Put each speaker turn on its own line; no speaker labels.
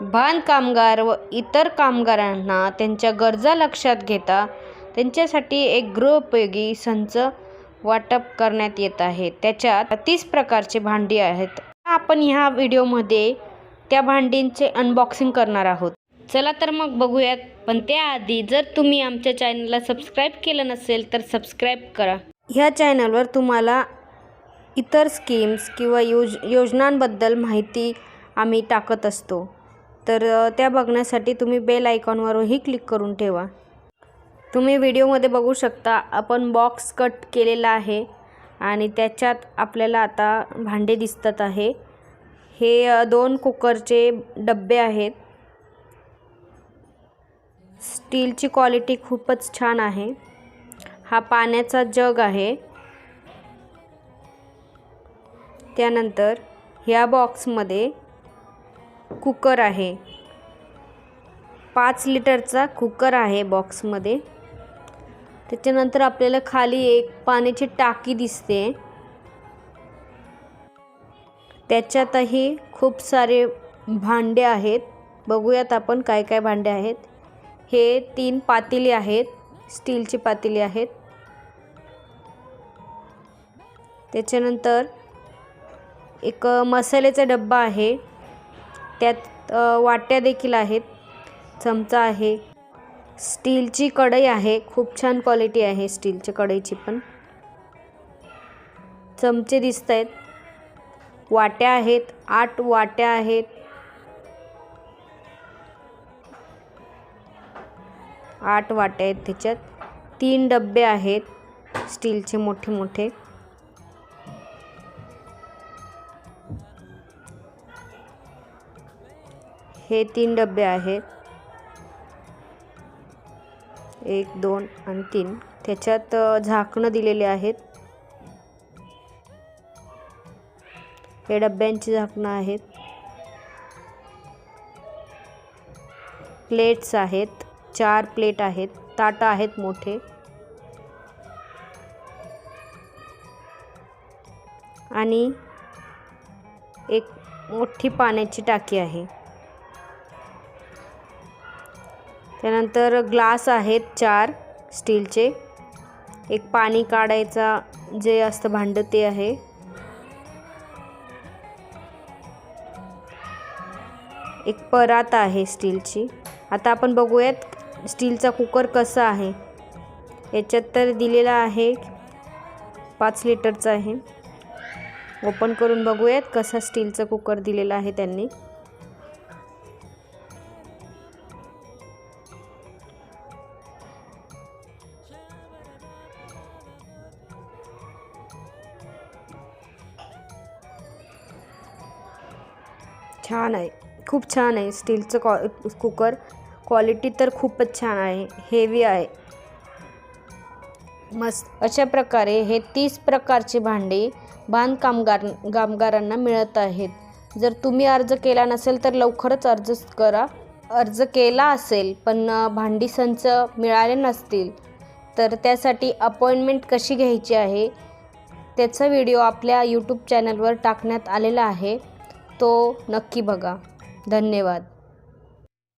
बांधकामगार व इतर कामगारांना त्यांच्या गरजा लक्षात घेता त्यांच्यासाठी एक गृहोपयोगी संच वाटप करण्यात येत आहे. त्याच्यात तीस प्रकारचे भांडी आहेत. आपण ह्या व्हिडिओमध्ये त्या भांडींचे अनबॉक्सिंग करणार आहोत. चला तर मग बघूयात. पण त्याआधी जर तुम्ही आमच्या चॅनलला सबस्क्राईब केलं नसेल तर सबस्क्राईब करा. ह्या चॅनलवर तुम्हाला इतर स्कीम्स किंवा योज योजनांबद्दल माहिती आम्ही टाकत असतो. तर त्या बघण्यासाठी तुम्ही बेल आयकॉनवरही क्लिक करून ठेवा. तुम्ही व्हिडिओमध्ये बघू शकता आपण बॉक्स कट केलेला आहे आणि त्याच्यात आपल्याला आता भांडे दिसतात आहे. हे दोन कुकरचे डब्बे आहेत. स्टीलची क्वालिटी खूपच छान आहे. हा पाण्याचा जग आहे. त्यानंतर ह्या बॉक्समध्ये कुकर आहे. पाच लिटरचा कुकर आहे बॉक्समध्ये. त्याच्यानंतर आपल्याला खाली एक पाण्याची टाकी दिसते. त्याच्यातही खूप सारे भांडे आहेत. बघूयात आपण काय काय भांडे आहेत. हे तीन पातेली आहेत. स्टीलची पातेली आहेत. त्याच्यानंतर एक मसाल्याचा डब्बा आहे. त्यात वाट्या देखील आहेत. चमचा आहे. स्टीलची कढई आहे. खूप छान क्वालिटी आहे स्टीलच्या कढईची पण. चमचे दिसत आहेत. वाट्या आहेत. आठ वाट्या आहेत. आठ वाट्या आहेत त्याच्यात. तीन डबे आहेत स्टीलचे मोठे मोठे हे तीन डबे आहेत. एक दोन आणि तीन. त्याच्यात झाकणं दिलेले आहेत. हे डब्यांची झाकणं आहेत. प्लेट्स आहेत. चार प्लेट आहेत. ताटं आहेत मोठे. आणि एक मोठी पाण्याची टाकी आहे. त्यानंतर ग्लास आहेत चार स्टीलचे. एक पाणी काढायचा जे असतं भांडं ते आहे. एक परात आहे स्टीलची. आता आपण बघूयात स्टीलचा कुकर कसा आहे. याच्यात तर दिलेला आहे पाच लिटरचा आहे. ओपन करून बघूयात कसा स्टीलचा कुकर दिलेला आहे त्यांनी. छान आहे. खूप छान आहे स्टीलचं कॉ कुकर. क्वालिटी तर खूपच छान आहे. हेवी आहे. मस्त. अशा प्रकारे हे तीस प्रकारचे भांडे बांधकामगार कामगारांना मिळत आहेत. जर तुम्ही अर्ज केला नसेल तर लवकरच अर्ज करा. अर्ज केला असेल पण भांडी संच मिळाले नसतील तर त्यासाठी अपॉइंटमेंट कशी घ्यायची आहे? त्याचा व्हिडिओ आपल्या यूट्यूब चॅनलवर टाकण्यात आलेला आहे. तो नक्की बघा. धन्यवाद.